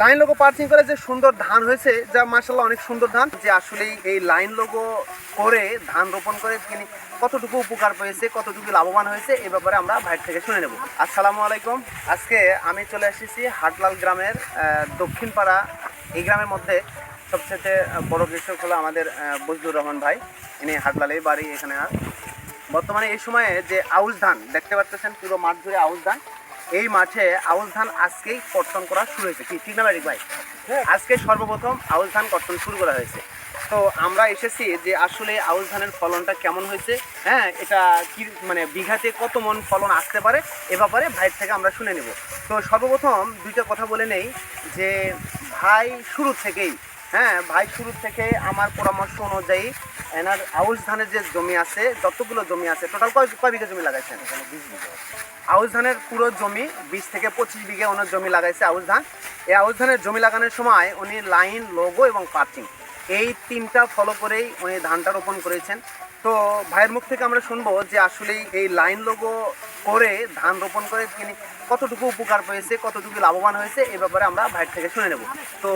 Line logo perching করে যে সুন্দর ধান হয়েছে, যা মার্শাল্লাহ অনেক সুন্দর ধান, যে আসলেই এই লাইন লোগো করে ধান রোপণ করে তিনি কতটুকু উপকার পেয়েছে, কতটুকু লাভবান হয়েছে এই ব্যাপারে আমরা ভাইয়ের থেকে শুনে নেব। আসসালামু আলাইকুম। আজকে আমি চলে এসেছি হাটলাল গ্রামের দক্ষিণ পাড়া এই গ্রামের মধ্যে সবচেয়ে বড় কৃষক হলো আমাদের বজলুর রহমান ভাই। ইনি হাটলালেই বাড়ি এখানে আর। বর্তমানে এই সময়ে যে আউশ ধান, দেখতে পাচ্ছেন পুরো মাঠ জুড়ে আউশ ধান। এই মাঠে আউশ ধান আজকেই কর্তন করা শুরু হয়েছে। কি ঠিক না ভাই আজকে সর্বপ্রথম আউশ ধান কর্তন শুরু করা হয়েছে। তো আমরা এসেছি যে আসলে আউশ ধানের ফলনটা কেমন হয়েছে হ্যাঁ এটা কি মানে বিঘাতে কত মন ফলন আসতে পারে এ ব্যাপারে ভাইয়ের থেকে আমরা শুনে নেব। তো সর্বপ্রথম দুইটা কথা বলে নেই যে ভাই শুরু থেকেই হ্যাঁ ভাই শুরু থেকে আমার পরামর্শ অনুযায়ী এনার আউশ ধানের যে জমি আছে, যতগুলো জমি আছে টোটাল কয় কয় বিঘা জমি লাগাইছেন? এখানে বিশ বিঘা আউশ ধানের পুরো জমি বিশ থেকে পঁচিশ বিঘা ওনার জমি লাগাইছে আউশ ধান। এই আউশ ধানের জমি লাগানোর সময় উনি লাইন লোগো এবং পার্চিং এই তিনটা ফলো করেই উনি ধানটা রোপণ করেছেন। তো ভাইয়ের মুখ থেকে আমরা শুনব যে আসলেই এই লাইন লোগো করে ধান রোপণ করে তিনি কতটুকু উপকার পেয়েছে কতটুকু লাভবান হয়েছে এ ব্যাপারে আমরা ভাইয়ের থেকে শুনে নেব। তো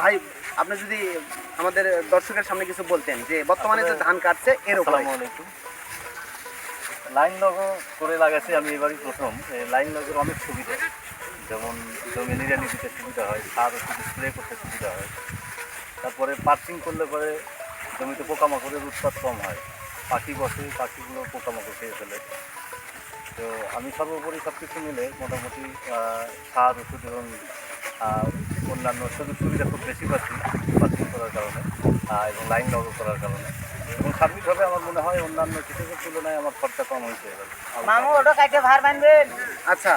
ভাই আপনি যদি আমাদের দর্শকের সামনে কিছু বলতেন যে বর্তমানে যে ধান কাটছে এর লাইন লগো করে লাগাচ্ছি আমি এবারই প্রথম। লাইন লগের অনেক সুবিধা। যেমন জমি নিড়ানি দিতে সুবিধা হয় সার ওষুধ স্প্রে করতে সুবিধা হয়। তারপরে পার্চিং করলে পরে জমিতে পোকামাকড়ের উৎপাদ কম হয়। পাখি বসে পাখিগুলো পোকামাকড় খেয়ে ফেলে। তো আমি সর্বোপরি সব কিছু মিলে মোটামুটি সার ওষুধ এবং অন্যান্য সুযোগ সুবিধা খুব বেশি পাচ্ছি পার্কিং করার কারণে এবং লাইন লগো করার কারণে। এবং সার্বিকভাবে আমার মনে হয় অন্যান্য কৃষকের তুলনায় আমার খরচা কম হয়েছে। এবার মামু ওটা কাটে ভার বানবেন আচ্ছা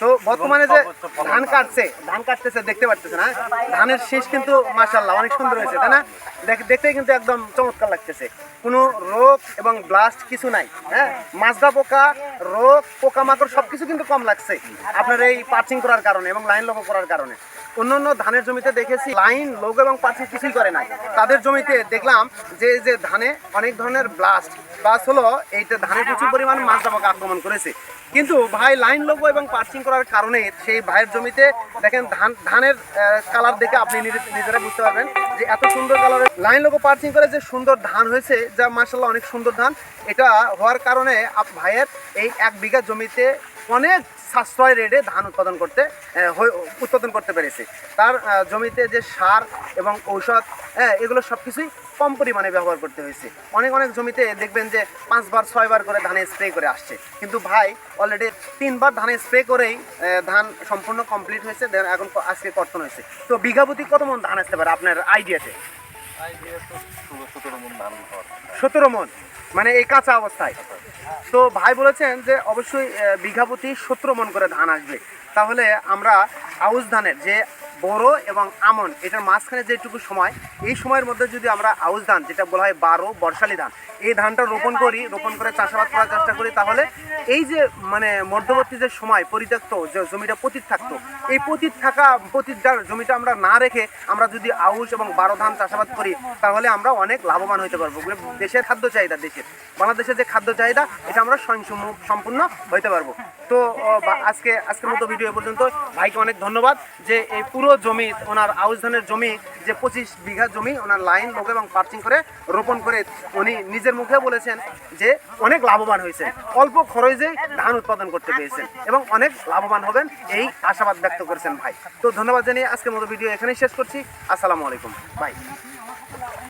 তো বর্তমানে যে ধান কাটছে, ধান কাটতেছে, দেখতে পাচ্ছেন না ধানের শেষ কিন্তু মাশাল্লাহ অনেক সুন্দর হয়েছে, তাই না? দেখ- দেখতে কিন্তু একদম চমৎকার লাগতেছে। কোনো রোগ এবং ব্লাস্ট কিছু নাই হ্যাঁ? মাজরা পোকা, রোগ, পোকামাকড় সব কিছু কিন্তু কম লাগছে আপনার এই পার্চিং করার কারণে এবং লাইন লোগো করার কারণে। অন্য অন্য ধানের জমিতে দেখেছি, লাইন লোগো এবং পার্চিং কিছুই করে নাই। তাদের জমিতে দেখলাম যে যে ধানে অনেক ধরনের ব্লাস্ট। ব্লাস্ট হলো এইটা ধানে প্রচুর পরিমাণ মাজরা পোকা আক্রমণ করেছে। কিন্তু ভাই লাইন লোগো এবং পার্সিং করার কারণে সেই ভাইয়ের জমিতে দেখেন ধান, ধানের কালার দেখে আপনি নিজে- নিজেরা বুঝতে পারবেন যে এত সুন্দর কালারের লাইন লোগো পার্সিং করে যে সুন্দর ধান হয়েছে, যা মার্শাল্লাহ অনেক সুন্দর ধান, এটা হওয়ার কারণে ভাইয়ের এই এক বিঘা জমিতে অনেক সাশ্রয় রেটে ধান উৎপাদন করতে উৎপাদন করতে পেরেছে। তার জমিতে যে সার এবং ঔষধ হ্যাঁ, এগুলো সব কিছুই কম পরিমাণে ব্যবহার করতে হয়েছে। অনেক অনেক জমিতে দেখবেন যে পাঁচবার ছয়বার করে ধানে স্প্রে করে আসছে। কিন্তু ভাই অলরেডি তিনবার ধানে স্প্রে করেই ধান সম্পূর্ণ কমপ্লিট হয়েছে এখন আজকে কর্তন হয়েছে। তো বিঘা প্রতি কত মন ধান আসতে পারে আপনার আইডিয়াতে সতেরো মন। মন এই কাঁচা অবস্থায়। তো ভাই বলেছেন যে অবশ্যই বিঘা প্রতি সতেরো মন করে ধান আসবে। তাহলে আমরা আউশ ধানের যে বড় এবং আমন, এটার মাঝখানে যেটুকু সময়, এই সময়ের মধ্যে যদি আমরা আউশ ধান, যেটা বলা হয় বারো বর্ষালি ধান, এই ধানটা রোপণ করি, রোপণ করে চাষাবাদ করার চেষ্টা করি, তাহলে এই যে মানে মধ্যবর্তী যে সময়, পরিত্যক্ত যে জমিটা পতিত থাকতো, এই পতিত থাকা, পতিত জমিটা আমরা না রেখে আমরা যদি আউশ এবং বারো ধান চাষাবাদ করি তাহলে আমরা অনেক লাভবান হতে পারব। দেশের খাদ্য চাহিদা, দেশের। বাংলাদেশের যে খাদ্য চাহিদা, এটা আমরা স্বয়ংসম্পূর্ণ সম্পূর্ণ হইতে পারব। তো আজকে, আজকের মতো ভিডিও পর্যন্ত। ভাইকে অনেক ধন্যবাদ যে এই পুরো জমি, ওনার আউশ ধানের জমি, যে পঁচিশ বিঘা জমি ওনার লাইন লোক এবং পার্চিং করে রোপণ করে উনি নিজের মুখে বলেছেন যে অনেক লাভবান হয়েছে অল্প খরচে ধান উৎপাদন করতে পেরেছেন এবং অনেক লাভবান হবেন এই আশাবাদ ব্যক্ত করেছেন ভাই। তো ধন্যবাদ জানিয়ে আজকের মতো ভিডিও এখানেই শেষ করছি। আসসালামু আলাইকুম। বাই।